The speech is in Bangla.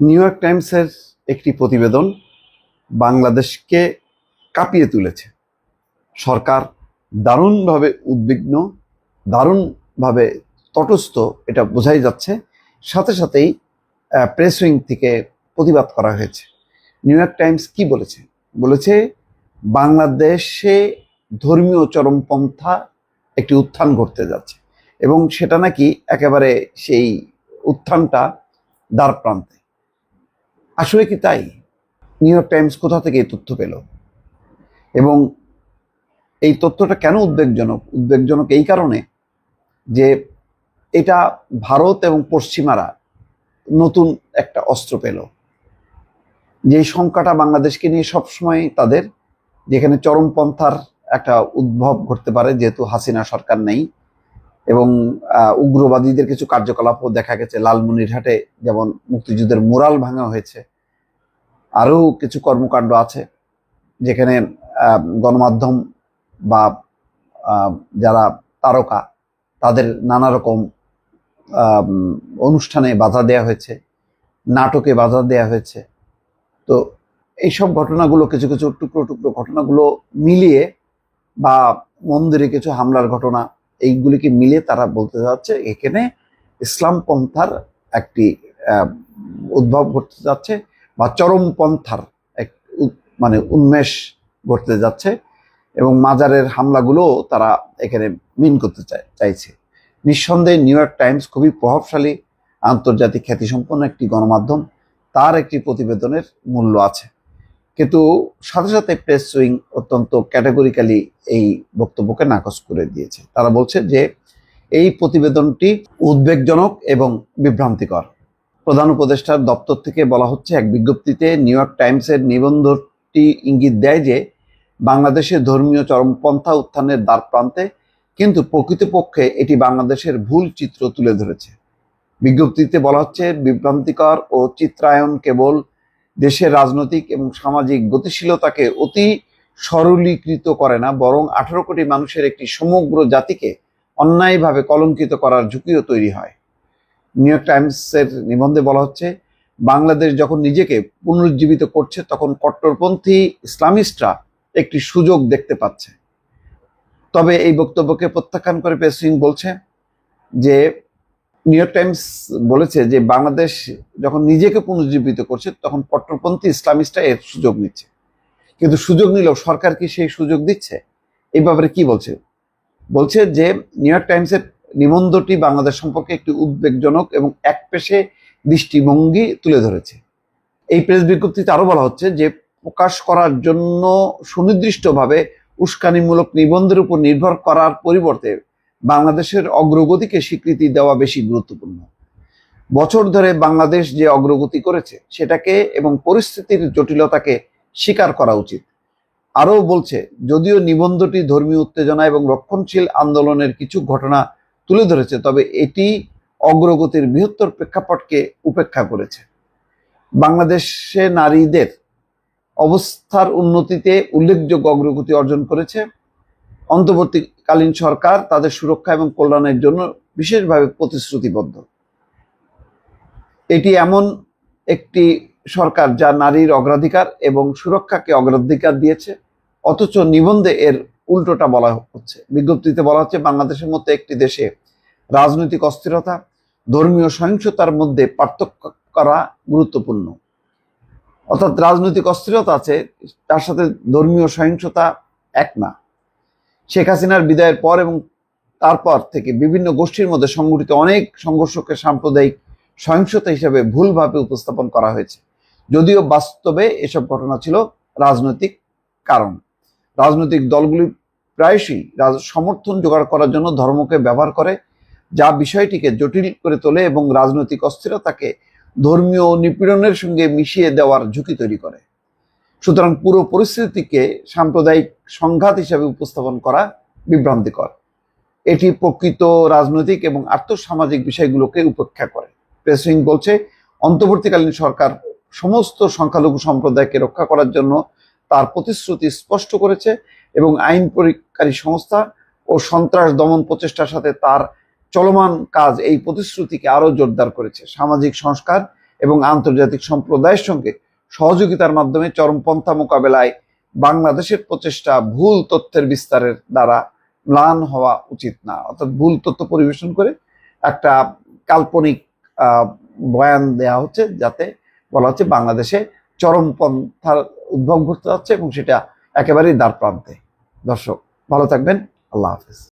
নিউ ইয়র্ক টাইমসের একটি প্রতিবেদন বাংলাদেশকে কাঁপিয়ে তুলেছে। সরকার দারুণভাবে উদ্বিগ্ন, দারুণভাবে তটস্থ, এটা বোঝাই যাচ্ছে। সাথে সাথেই প্রেস উইং থেকে প্রতিবাদ করা হয়েছে। নিউ ইয়র্ক টাইমস কি বলেছে? বলেছে, বাংলাদেশে ধর্মীয় চরমপন্থা একটি উত্থান ঘটতে যাচ্ছে। এবং সেটা নাকি একেবারে সেই উত্থানটা দ্বার প্রান্তে। আসলে কি তাই? নিউ ইয়র্ক টাইমস কোথা থেকে এই তথ্য পেল? এবং এই তথ্যটা কেন উদ্বেগজনক? উদ্বেগজনক এই কারণে যে এটা ভারত এবং পশ্চিমারা নতুন একটা অস্ত্র পেল। যে শঙ্কাটা বাংলাদেশকে নিয়ে সবসময় তাদের, যেখানে চরমপন্থার একটা উদ্ভব ঘটতে পারে, যেহেতু হাসিনা সরকার নেই এবং উগ্রবাদীদের কিছু কার্যকলাপও দেখা গেছে। লালমনিরহাটে যেমন মুক্তিযুদ্ধের মোরাল ভাঙা হয়েছে, আরও কিছু কর্মকাণ্ড আছে যেখানে গণমাধ্যম বা যারা তারকা, তাদের নানা রকম অনুষ্ঠানে বাধা দেয়া হয়েছে, নাটকে বাধা দেয়া হয়েছে। তো এইসব ঘটনাগুলো, কিছু কিছু টুকরো টুকরো ঘটনাগুলো মিলিয়ে বা মন্দিরে কিছু হামলার ঘটনা এইগুলিকে মিলে তারা বলতে যাচ্ছে, এখানে ইসলাম পন্থার একটি উদ্ভব ঘটতে যাচ্ছে বা চরমপন্থার এক মানে উন্মেষ ঘটতে যাচ্ছে এবং মাজারের হামলাগুলো তারা এখানে মিন করতে চাইছে। নিঃসন্দেহে নিউ ইয়র্ক টাইমস খুবই প্রভাবশালী আন্তর্জাতিক খ্যাতিসম্পন্ন একটি গণমাধ্যম, তার একটি প্রতিবেদনের মূল্য আছে। কিন্তু সাথে সাথে প্রেস উইং অত্যন্ত ক্যাটাগরিক্যালি এই বক্তব্যকে নাকচ করে দিয়েছে। তারা বলছে যে এই প্রতিবেদনটি উদ্বেগজনক এবং বিভ্রান্তিকর। প্রধান উপদেষ্টার দপ্তর থেকে বলা হচ্ছে, এক বিজ্ঞপ্তিতে নিউ ইয়র্ক টাইমসের নিবন্ধটি ইঙ্গিত দেয় যে বাংলাদেশে ধর্মীয় চরমপন্থা উত্থানের দ্বার প্রান্তে কিন্তু প্রকৃতপক্ষে এটি বাংলাদেশের ভুল চিত্র তুলে ধরেছে। বিজ্ঞপ্তিতে বলা হচ্ছে, বিভ্রান্তিকর ও চিত্রায়ন কেবল দেশের রাজনৈতিক এবং সামাজিক গতিশীলতাকে অতি সরলীকৃত করে না, বরং আঠারো কোটি মানুষের একটি সমগ্র জাতিকে অন্যায়ভাবে কলঙ্কিত করার ঝুঁকিও তৈরি হয়। নিউ ইয়র্ক টাইমসের নিবন্ধে বলা হচ্ছে, বাংলাদেশ যখন নিজেকে পুনরুজ্জীবিত করছে, তখন কট্টরপন্থী ইসলামিস্টরা একটি সুযোগ দেখতে পাচ্ছে। তবে এই বক্তব্যকে প্রত্যাখ্যান করে পেসিং বলছে যে নিউ ইয়র্ক টাইমস বলেছে যে বাংলাদেশ যখন নিজেকে পুনরুজ্জীবিত করছে, তখন কট্টরপন্থী ইসলামিস্টরা এর সুযোগ নিচ্ছে। কিন্তু সুযোগ নিলেও সরকার কি সেই সুযোগ দিচ্ছে? এই ব্যাপারে কি বলছে? বলছে যে নিউ ইয়র্ক টাইমসের নিবন্ধটি বাংলাদেশ সম্পর্কে একটি উদ্বেগজনক এবং এক একপেশে দৃষ্টিভঙ্গি তুলে ধরেছে। এই প্রেস বিজ্ঞপ্তিতে আরও বলা হচ্ছে যে প্রকাশ করার জন্য সুনির্দিষ্টভাবে উস্কানিমূলক নিবন্ধের উপর নির্ভর করার পরিবর্তে বাংলাদেশের অগ্রগতিকে স্বীকৃতি দেওয়া বেশি গুরুত্বপূর্ণ। বছর ধরে বাংলাদেশ যে অগ্রগতি করেছে, সেটাকে এবং পরিস্থিতির জটিলতাকে স্বীকার করা উচিত। আরও বলছে, যদিও নিবন্ধটি ধর্মীয় উত্তেজনা এবং রক্ষণশীল আন্দোলনের কিছু ঘটনা তুলে ধরেছে, তবে এটি অগ্রগতির বৃহত্তর প্রেক্ষাপটকে উপেক্ষা করেছে। বাংলাদেশে নারীদের অবস্থার উন্নতিতে উল্লেখযোগ্য অগ্রগতি অর্জন করেছে। অন্তর্বর্তীকালীন সরকার তাদের সুরক্ষা এবং কল্যাণের জন্য বিশেষভাবে প্রতিশ্রুতিবদ্ধ। এটি এমন একটি সরকার যা নারীর অগ্রাধিকার এবং সুরক্ষাকে অগ্রাধিকার দিয়েছে, অথচ নিবন্ধে এর উল্টোটা বলা হচ্ছে। বিজ্ঞপ্তিতে বলা হচ্ছে, বাংলাদেশের মতো একটি দেশে রাজনৈতিক অস্থিরতা, ধর্মীয় সহিংসতার মধ্যে পার্থক্য করা গুরুত্বপূর্ণ। অর্থাৎ রাজনৈতিক অস্থিরতা আছে, তার সাথে ধর্মীয় সহিংসতা এক না। শেখ হাসিনার বিদায়ের পর এবং তারপর থেকে বিভিন্ন গোষ্ঠীর মধ্যে সংগঠিত অনেক সংঘর্ষকে সাম্প্রদায়িক সহিংসতা হিসেবে ভুলভাবে উপস্থাপন করা হয়েছে। যদিও বাস্তবে এসব ঘটনা ছিল রাজনৈতিক কারণ। রাজনৈতিক দলগুলি প্রায়শই সমর্থন জোগাড় করার জন্য ধর্মকে ব্যবহার করে, যা বিষয়টিকে জটিল করে তোলে এবং রাজনৈতিক অস্থিরতাকে ধর্মীয় নিপীড়নের সঙ্গে মিশিয়ে দেওয়ার ঝুঁকি তৈরি করে। সুতরাং পুরো পরিস্থিতিকে সাম্প্রদায়িক সংঘাত হিসেবে উপস্থাপন করা বিভ্রান্তিকর। এটি প্রকৃত রাজনৈতিক এবং আর্থসামাজিক বিষয়গুলোকে উপেক্ষা করে। প্রেসিং বলছে, অন্তর্বর্তীকালীন সরকার সমস্ত সংখ্যালঘু সম্প্রদায়কে রক্ষা করার জন্য তার প্রতিশ্রুতি স্পষ্ট করেছে এবং আইন পরীক্ষারী সংস্থা ও সন্ত্রাস দমন প্রচেষ্টার সাথে তার চলমান কাজ এই প্রতিশ্রুতিকে আরও জোরদার করেছে। সামাজিক সংস্কার এবং আন্তর্জাতিক সম্প্রদায়ের সঙ্গে সহযোগিতার মাধ্যমে চরমপন্থা মোকাবেলায় বাংলাদেশের প্রচেষ্টা ভুল তথ্যের বিস্তারের দ্বারা ম্লান হওয়া উচিত না। অর্থাৎ ভুল তথ্য পরিবেশন করে একটা কাল্পনিক বয়ান দেওয়া হচ্ছে যাতে বলা হচ্ছে বাংলাদেশে চরমপন্থার উদ্ভব ঘটতে যাচ্ছে এবং সেটা একেবারেই দ্বার প্রান্তে দর্শক, ভালো থাকবেন। আল্লাহ হাফিজ।